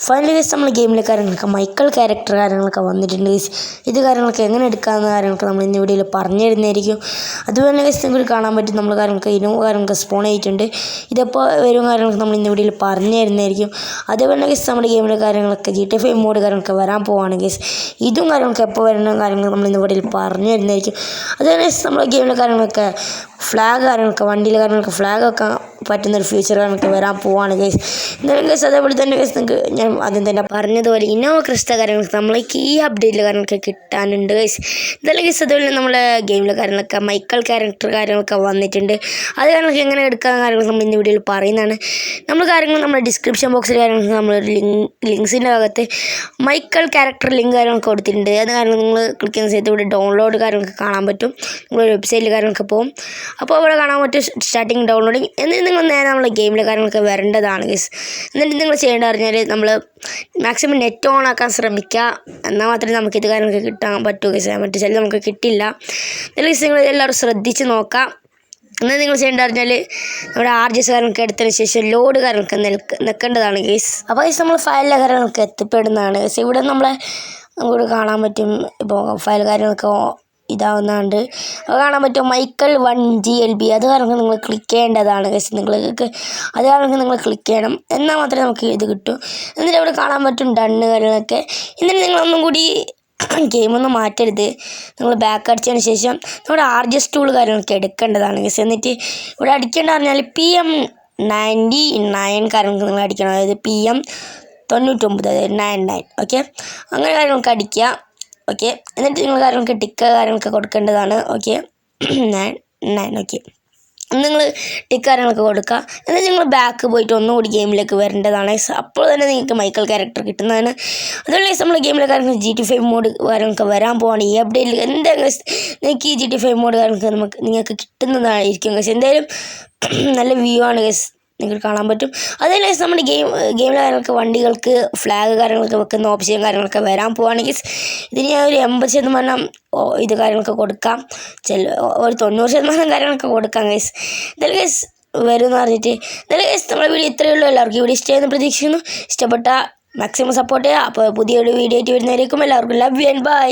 Finally guys നമ്മൾ ഗെയിമിലെ കാര്യങ്ങളൊക്കെ Michael character കാര്യങ്ങളൊക്കെ വന്നിട്ടുണ്ട് ഗൈസ് ഇത് കാര്യങ്ങളൊക്കെ എങ്ങനെ എടുക്കാവുന്ന കാര്യങ്ങളൊക്കെ നമ്മൾ ഇന്ന് വീഡിയോയിൽ പറഞ്ഞു തരുന്നതായിരിക്കും അതുപോലെ ഗൈസ് നിങ്ങൾക്ക് കാണാൻ പറ്റും നമ്മൾ കാര്യങ്ങൾക്ക് ഇനോ കാര്യങ്ങൾക്ക് സ്പോൺ ആയിട്ടുണ്ട്. ഇതെപ്പോൾ വരും കാര്യങ്ങളൊക്കെ നമ്മൾ ഇന്ന് വീഡിയോയിൽ പറഞ്ഞു തരുന്നതായിരിക്കും അതേപോലെ ഗൈസ് നമ്മുടെ ഗെയിമിലെ കാര്യങ്ങളൊക്കെ ജി ടി ഫൈവ് മോഡ് കാര്യങ്ങളൊക്കെ വരാൻ പോവാണ് ഗൈസ് ഇതും കാര്യങ്ങളൊക്കെ എപ്പോൾ വരുന്ന കാര്യങ്ങൾ നമ്മൾ ഇന്ന് വീഡിയോയിൽ പറഞ്ഞു തരുന്നതായിരിക്കും അതുപോലെ ഗൈസ് നമ്മുടെ ഗെയിമിലെ കാര്യങ്ങളൊക്കെ ഫ്ലാഗ് കാര്യങ്ങളൊക്കെ വണ്ടിയിലെ കാര്യങ്ങളൊക്കെ ഫ്ലാഗ് വെക്കാൻ പറ്റുന്ന ഒരു ഫീച്ചർ കാര്യങ്ങളൊക്കെ വരാൻ പോവാണ് ഗൈസ് എന്തായാലും ഗൈസ് അതേപോലെ തന്നെ ഗൈസ് നിങ്ങൾക്ക് ഞാൻ ആദ്യം തന്നെ പറഞ്ഞതുപോലെ ഇന്നോവ ക്രിസ്റ്റ കാര്യങ്ങളൊക്കെ നമ്മളേക്ക് ഈ അപ്ഡേറ്റിലെ കാര്യങ്ങളൊക്കെ കിട്ടാനുണ്ട് ഗൈസ് എന്തായാലും ഗൈസ് അതുപോലെ നമ്മളെ ഗെയിമിലെ കാര്യങ്ങളൊക്കെ മൈക്കൽ ക്യാരക്ടർ കാര്യങ്ങളൊക്കെ വന്നിട്ടുണ്ട്. അത് കാര്യങ്ങളൊക്കെ എങ്ങനെ എടുക്കാൻ കാര്യങ്ങൾ നമ്മൾ ഇന്ന് വീഡിയോയിൽ പറയുന്നതാണ്. നമ്മൾ കാര്യങ്ങൾ നമ്മുടെ ഡിസ്ക്രിപ്ഷൻ ബോക്സിൽ കാര്യങ്ങൾ നമ്മൾ ലിങ്ക് ലിങ്ക്സിന്റെ ഭാഗത്ത് മൈക്കൾ ക്യാരക്ടർ ലിങ്ക് കാര്യങ്ങളൊക്കെ കൊടുത്തിട്ടുണ്ട്. അത് കാരണം നിങ്ങൾ ക്ലിക്ക് ചെയ്യുന്ന സമയത്ത് ഇവിടെ ഡൗൺലോഡ് കാര്യങ്ങളൊക്കെ കാണാൻ പറ്റും. നിങ്ങളുടെ വെബ്സൈറ്റിൽ കാര്യങ്ങളൊക്കെ പോകും അപ്പോൾ അവിടെ കാണാൻ പറ്റും സ്റ്റാർട്ടിങ് ഡൗൺലോഡിങ് എന്നിട്ട് നിങ്ങൾ നേരെ നമ്മളെ ഗെയിമിലെ കാര്യങ്ങളൊക്കെ വരേണ്ടതാണ് ഗൈസ് എന്നിട്ട് നിങ്ങൾ ചെയ്യേണ്ടതെന്ന് പറഞ്ഞാൽ നമ്മൾ മാക്സിമം നെറ്റ് ഓൺ ആക്കാൻ ശ്രമിക്കുക എന്നാൽ മാത്രമേ നമുക്ക് ഇത് കാര്യങ്ങളൊക്കെ കിട്ടാൻ പറ്റൂ ഗൈസ് മറ്റു ചില നമുക്ക് കിട്ടില്ല. അല്ലെങ്കിൽ നിങ്ങൾ എല്ലാവരും ശ്രദ്ധിച്ച് നോക്കാം. എന്നാൽ നിങ്ങൾ ചെയ്യേണ്ടത് പറഞ്ഞാൽ നമ്മുടെ ആർ ജി എസ് കാര്യങ്ങൾക്ക് എടുത്തതിന് ശേഷം ലോഡ് കാര്യങ്ങൾക്ക് നിൽക്ക നിൽക്കേണ്ടതാണ് ഗൈസ് അപ്പോൾ ഗൈസ് നമ്മൾ ഫയലിലെ കാര്യങ്ങൾക്ക് എത്തിപ്പെടുന്നതാണ്. ഗൈസ് ഇവിടെ നമ്മളെ നമുക്ക് കാണാൻ പറ്റും. ഇപ്പോൾ ഫയൽ കാര്യങ്ങളൊക്കെ ഇതാവുന്നുണ്ട് അത് കാണാൻ പറ്റും Michael one G L B. അത് കാരണം നിങ്ങൾ ക്ലിക്ക് ചെയ്യേണ്ടതാണ് ഗൈസ് നിങ്ങൾക്ക് അത് കാരണം നിങ്ങൾ ക്ലിക്ക് ചെയ്യണം. എന്നാൽ മാത്രമേ നമുക്ക് ഇത് കിട്ടൂ. എന്നിട്ട് അവിടെ കാണാൻ പറ്റും ഡണ്ണ് കാര്യങ്ങളൊക്കെ. എന്നിട്ട് നിങ്ങളൊന്നും കൂടി ഗെയിമൊന്നും മാറ്റരുത്. നിങ്ങൾ ബാക്ക് അടിച്ചതിന് ശേഷം നമ്മുടെ ആർ ജി എസ് ടൂൾ കാര്യങ്ങളൊക്കെ എടുക്കേണ്ടതാണ് ഗസ് എന്നിട്ട് ഇവിടെ അടിക്കേണ്ട പറഞ്ഞാൽ പി എം നയന്റി നയൻ കാര്യങ്ങൾക്ക് നിങ്ങൾ അടിക്കണം. അതായത് പി എം തൊണ്ണൂറ്റൊമ്പത് അതായത് നയൻ നയൻ ഓക്കെ അങ്ങനെ കാര്യങ്ങൾക്ക് അടിക്കുക. ഓക്കെ എന്നിട്ട് നിങ്ങൾ കാര്യങ്ങൾക്ക് ടിക്ക കാര്യങ്ങളൊക്കെ കൊടുക്കേണ്ടതാണ്. ഓക്കെ നയൻ നയൻ ഓക്കെ നിങ്ങൾ ടിക്ക് കാര്യങ്ങളൊക്കെ കൊടുക്കുക. എന്നിട്ട് നിങ്ങൾ ബാക്ക് പോയിട്ട് ഒന്നുകൂടി ഗെയിമിലേക്ക് വരേണ്ടതാണ്. അപ്പോൾ തന്നെ നിങ്ങൾക്ക് മൈക്കൽ ക്യാരക്ടർ കിട്ടുന്നതാണ്. അതുപോലെ നമ്മൾ ഗെയിമിലെ കാര്യങ്ങൾ ജി ടി ഫൈവ് മോഡ് കാര്യങ്ങളൊക്കെ വരാൻ പോവാണ്. ഈ അപ്ഡേറ്റിൽ എന്തെങ്കിലും നിങ്ങൾക്ക് ഈ ജി ടി ഫൈവ് മോഡ് കാര്യങ്ങളൊക്കെ നമുക്ക് നിങ്ങൾക്ക് കിട്ടുന്നതായിരിക്കും ഗസ് എന്തായാലും നല്ല വ്യൂ ആണ് ഗസ് നിങ്ങൾക്ക് കാണാൻ പറ്റും. അതല്ല നമ്മുടെ ഗെയിം ഗെയിമിലെ കാര്യങ്ങൾക്ക് വണ്ടികൾക്ക് ഫ്ലാഗ് കാര്യങ്ങളൊക്കെ വെക്കുന്ന ഓപ്ഷൻ കാര്യങ്ങളൊക്കെ വരാൻ പോവുകയാണെങ്കിൽ ഇതിന് ഞാൻ ഒരു എൺപത് ശതമാനം ഇത് കാര്യങ്ങളൊക്കെ കൊടുക്കാം. ചില ഒരു തൊണ്ണൂറ് ശതമാനം കാര്യങ്ങളൊക്കെ കൊടുക്കാം ഗൈസ് എന്തായാലും ഗൈസ് വരും എന്ന് പറഞ്ഞിട്ട് എന്തായാലും ഗൈസ് നമ്മുടെ വീഡിയോ ഇത്രയേ ഉള്ളൂ. എല്ലാവർക്കും വീഡിയോ ഇഷ്ടമായെന്ന് പ്രതീക്ഷിക്കുന്നു. ഇഷ്ടപ്പെട്ട മാക്സിമം സപ്പോർട്ട് ചെയ്യുക. അപ്പോൾ പുതിയൊരു വീഡിയോ ആയിട്ട് വരുന്നതായിരിക്കും എല്ലാവർക്കും ലവ് ആൻഡ് ബൈ